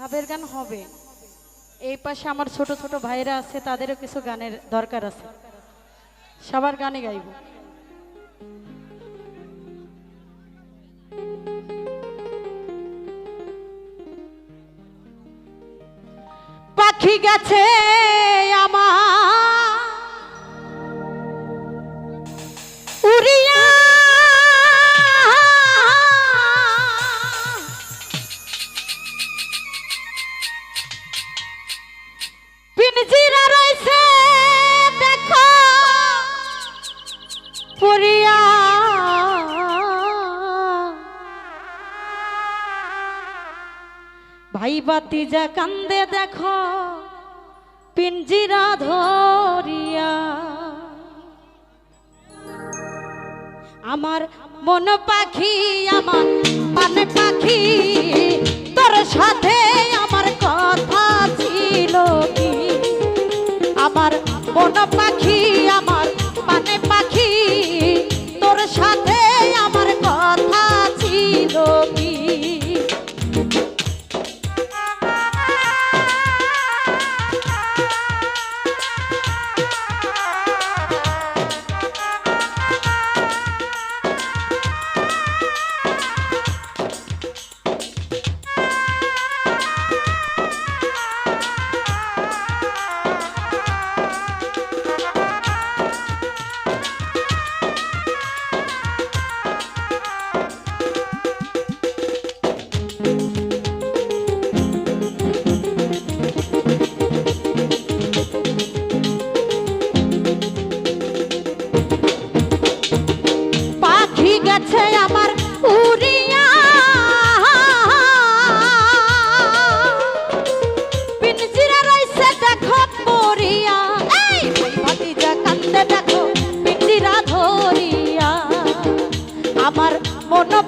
ভাবের গান হবে। এই পাশে আমার ছোট ছোট ভাইরা আছে, তাদেরও কিছু গানের দরকার আছে। সবার গানে গাইব। পাখি গেছে আমার ভাই বাতি যা কান্দে দেখো, পিঞ্জিরা ধরিয়া। আমার মন পাখি, আমার পানে পাখি, তোর সাথে আমার কথা ছিল কি? আমার মন পাখি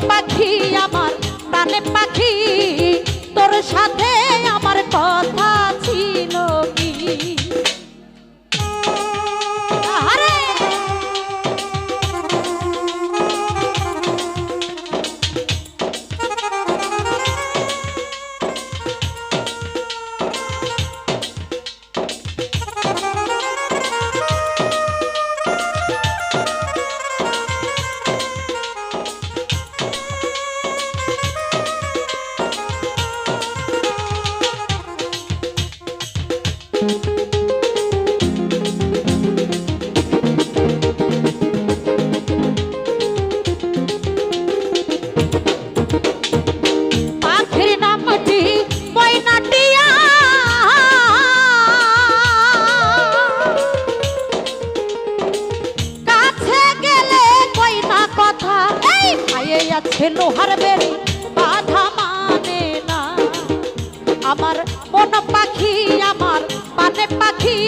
পাখি আমার প্রাণে পাখি তোর সাথে আছে লোহার বেড়ে বাধা মানে না। আমার মন পাখি আমার পানে পাখি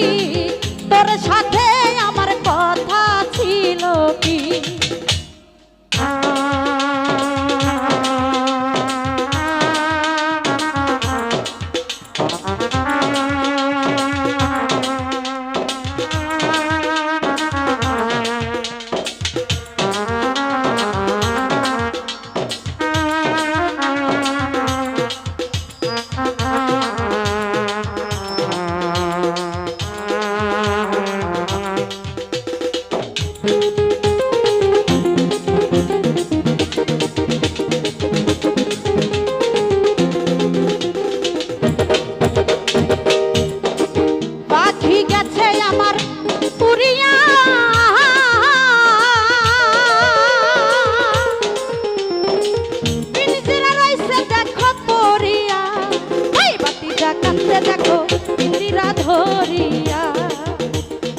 তোর সাথে ধরিয়া।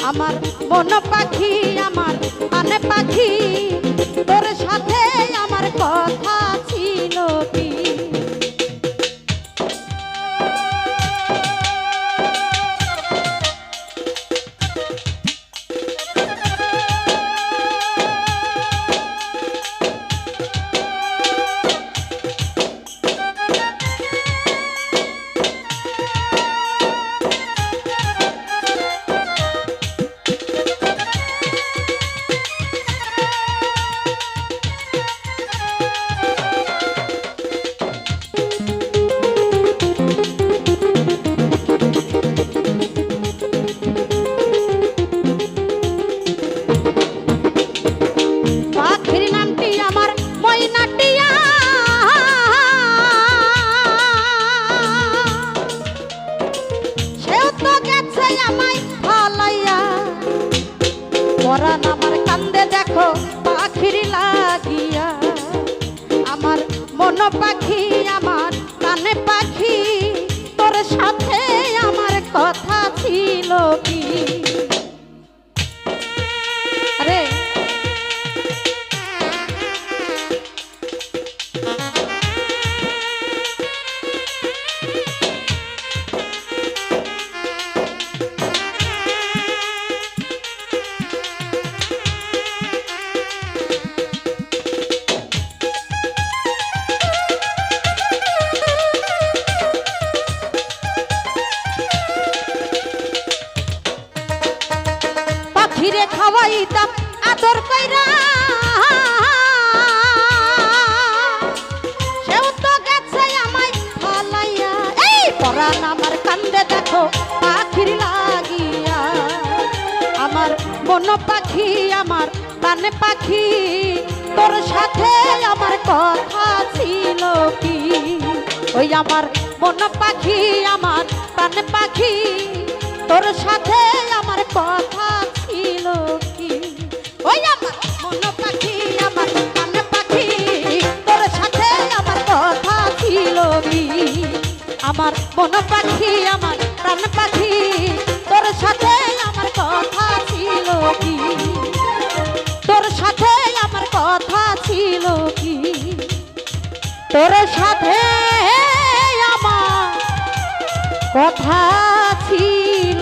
আমার বন পাখি আমার আনে পাখি তোর সাথে আমার কথা ছিল কি? কান্দে দেখো, পাখির লাগিয়া। আমার মন পাখি, আমার কানে পাখি, তোর সাথে আমার কথা ছিল কি? খাওয়াইতাম আদর কইরা। সেও তো গেছে আমায় ফালাইয়া। এই পরাণ আমার কান্দে দেখো, পাখির লাগিয়া। আমার মন পাখি, আমার প্রাণে পাখি, তোর সাথে আমার কথা ছিল কি? ওই আমার মন পাখি, আমার প্রাণে পাখি, তোর সাথে আমার কথা ছিল আমার মন পাখি, আমার প্রাণ পাখি। তোর সাথে আমার কথা ছিল কি? তোর সাথে আমার কথা ছিল কি? তোর সাথে আমার কথা ছিল